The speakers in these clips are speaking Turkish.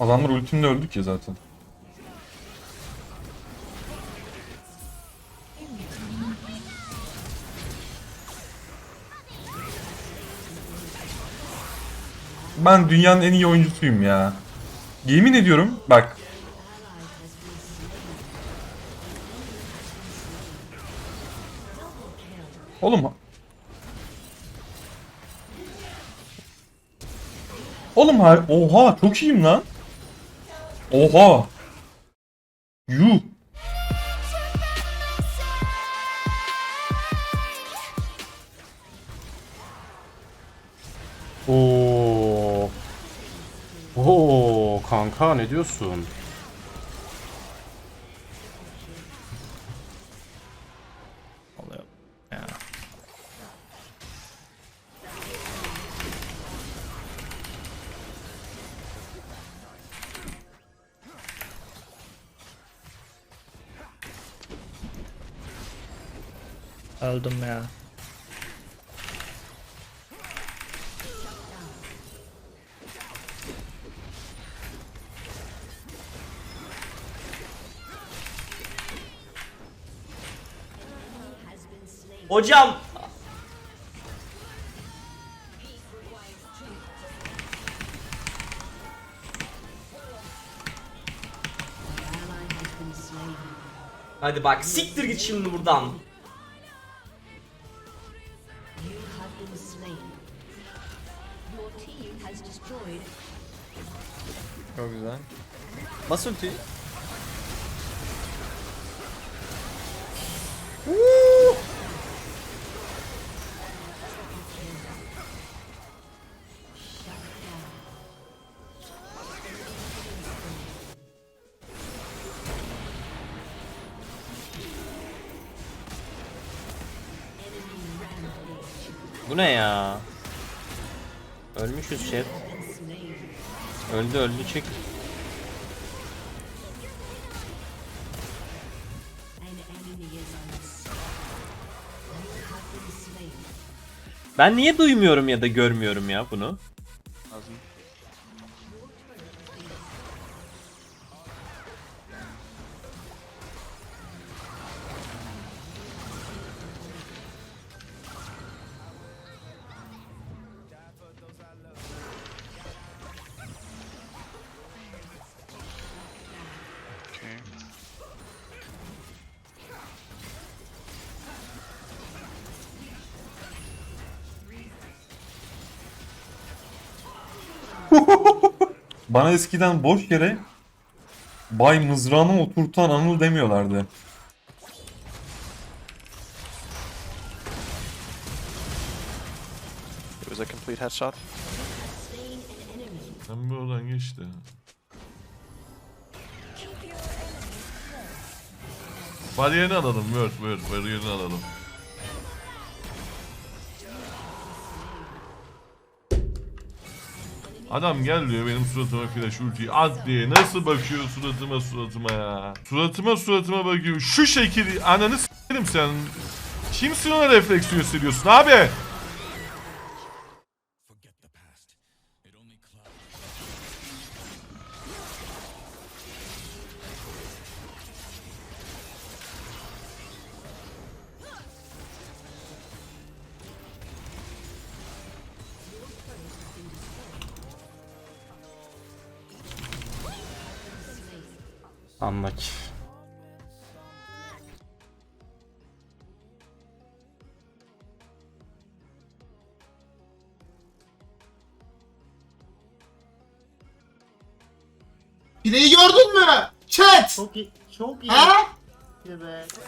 Adamlar ultimle öldü ki zaten. Ben dünyanın en iyi oyuncusuyum ya. Yemin ediyorum bak. Oğlum. Oğlum ha oha çok iyiyim lan. Oha. Yuh. Oo. Oo kanka ne diyorsun? Öldüm ya. Hocam Hadi bak siktir git şimdi buradan. Bas ultiyi. Bu ne ya? Ölmüşüz şef. Öldü öldü çık. Ben niye duymuyorum ya da görmüyorum ya bunu? Bana eskiden boş yere Bay mızrağını oturtan Anıl demiyorlardı. It was a complete headshot. Sen bir oradan geç de. Bariyerini alalım, Word, Word, bariyerini alalım. Adam gel diyor benim suratıma flash ultiyi at diye nasıl bakıyor suratıma suratıma ya. Suratıma suratıma bakıyor. Şu şekil ananı s**erim sen. Kimsin ona refleks gösteriyorsun abi? Anlak. Pireyi gördün mü? Chat! Çok iyi. Çok iyi. Ha? Evet.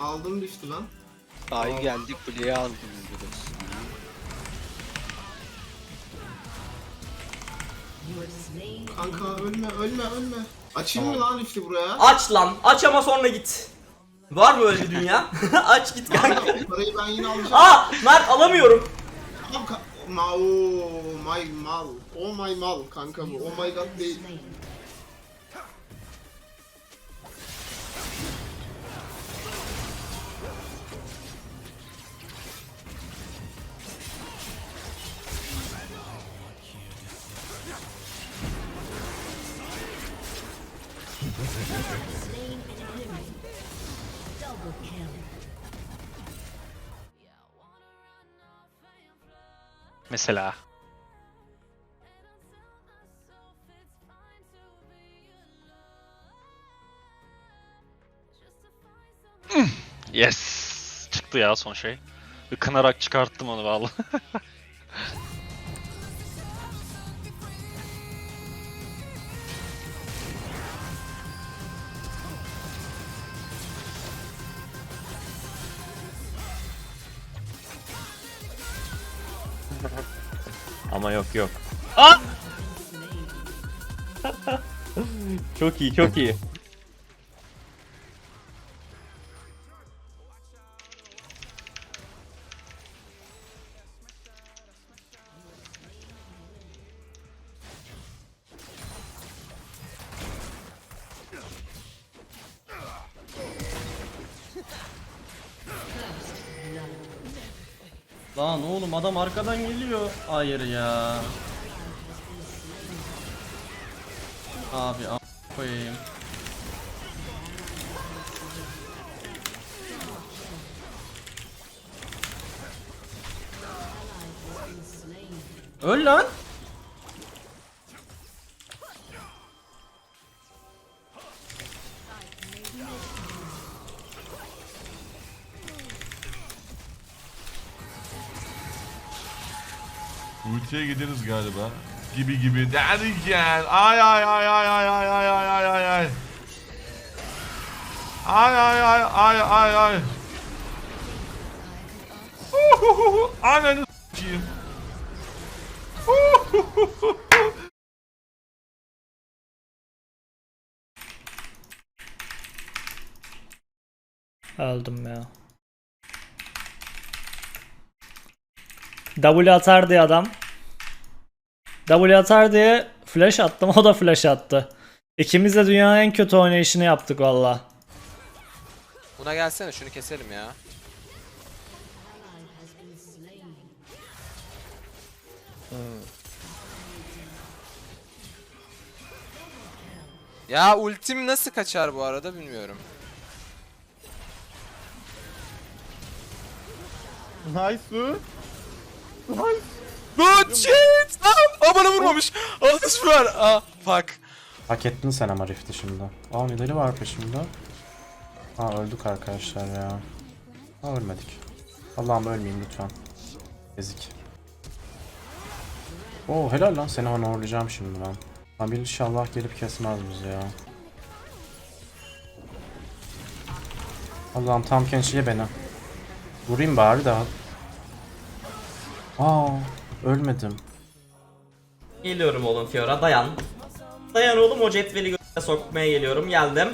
Aldım düştü lan. Ay geldik kuleye aldım biraz. Kanka ölme ölme ölme. Açayım mı lan lifti buraya? aç lan aç ama sonra git. Var mı öyle bir dünya? aç git kanka. Kanka parayı ben yine alacağım. Aa Mert alamıyorum. Kanka, ma oh my mal. Oh my mal kanka bu. Oh my god değil. Mesela. Yes. Çıktı ya son şey. Ikınarak çıkarttım onu vallahi. Ama yok yok. Ah! çok iyi çok iyi. Lan oğlum adam arkadan geliyor. Hayır ya. Abi koyayım. Öl lan. Ultiye gideriz galiba. Gibi gibi derken. Ay ay ay ay ay ay ay ay ay ay ay. Ay ay ay ay ay ay. Ananı s**eyim. Öldüm ya. W atar diye adam. W atar diye flash attım o da flash attı. İkimiz de dünyanın en kötü oynayışını yaptık valla. Buna gelsene şunu keselim ya. Ya ultim nasıl kaçar bu arada bilmiyorum. Nice su. Good shit! Aa, bana vurmamış. Alış var. Aa fuck. Hak ettin sen ama Rift'i şimdi. Aa Nidali var peşimde. Aa öldük arkadaşlar ya. Aa ölmedik. Allah'ım ölmeyeyim lütfen. Ezik. Oo helal lan seni honorlayacağım şimdi ben. Lan bir inşallah gelip kesmez bizi ya. Allah'ım tam kençiye beni. Vurayım bari daha. Aa ölmedim. Geliyorum oğlum Fiora dayan. Dayan oğlum o cetveli sokmaya geliyorum geldim.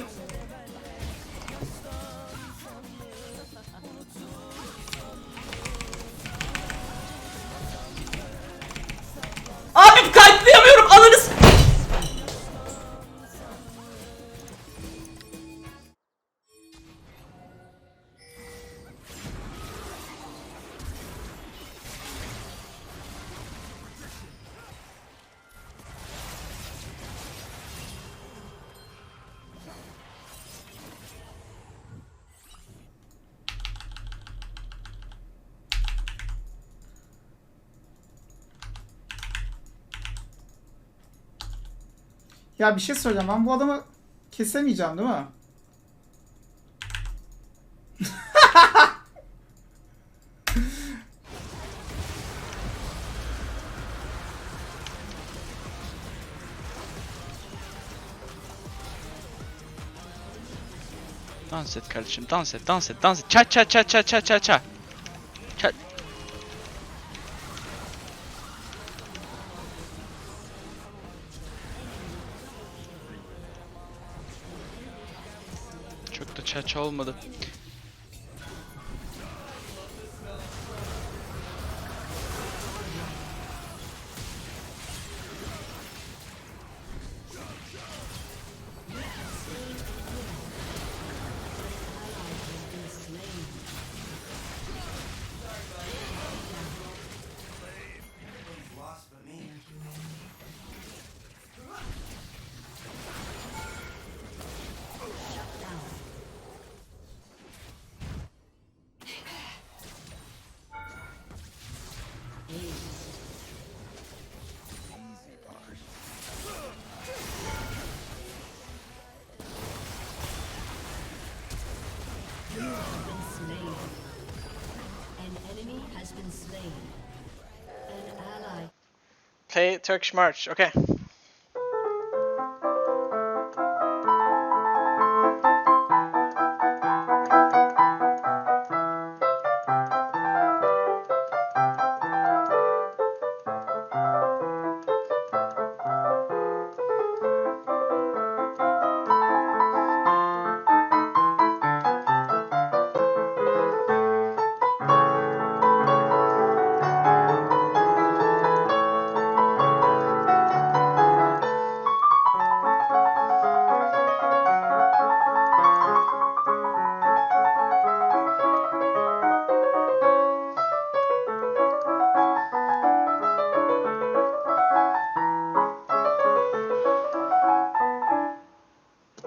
Ya bir şey söyleyeceğim ben bu adamı kesemeyeceğim değil mi? Dans et kardeşim dans et dans et dans et. Ça ça ça ça ça ça ça. aç olmadı. Turkish March. Okay.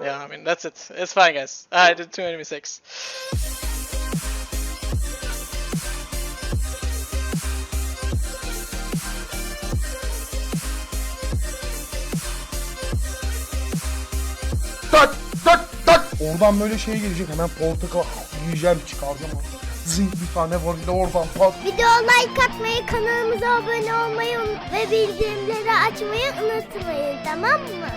Yeah, I mean that's it. It's fine, guys. I did too many mistakes. Tak tak tak. Oradan böyle şey gelecek hemen portakal yiyeceğim çıkaracağım. Zing bir tane var bir de oradan pat. Video like atmayı, kanalımıza abone olmayı ve bildirimleri açmayı unutmayın tamam mı?